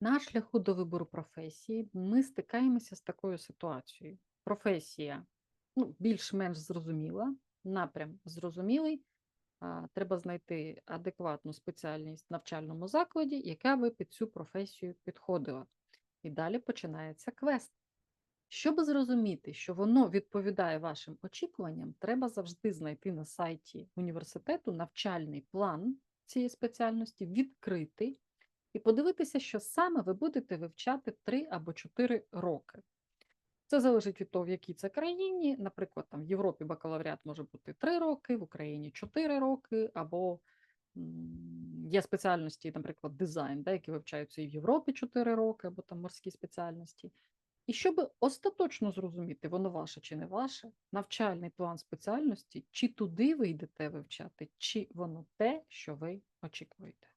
На шляху до вибору професії ми стикаємося з такою ситуацією. Професія ну, більш-менш зрозуміла, напрям зрозумілий. Треба знайти адекватну спеціальність в навчальному закладі, яка би під цю професію підходила. І далі починається квест. Щоб зрозуміти, що воно відповідає вашим очікуванням, треба завжди знайти на сайті університету навчальний план цієї спеціальності, відкритий і подивитися, що саме ви будете вивчати 3 або 4 роки. Це залежить від того, в якій це країні. Наприклад, там в Європі бакалавріат може бути 3 роки, в Україні 4 роки, або є спеціальності, наприклад, дизайн, да, які вивчаються і в Європі 4 роки, або там морські спеціальності. І щоб остаточно зрозуміти, воно ваше чи не ваше, навчальний план спеціальності, чи туди ви йдете вивчати, чи воно те, що ви очікуєте.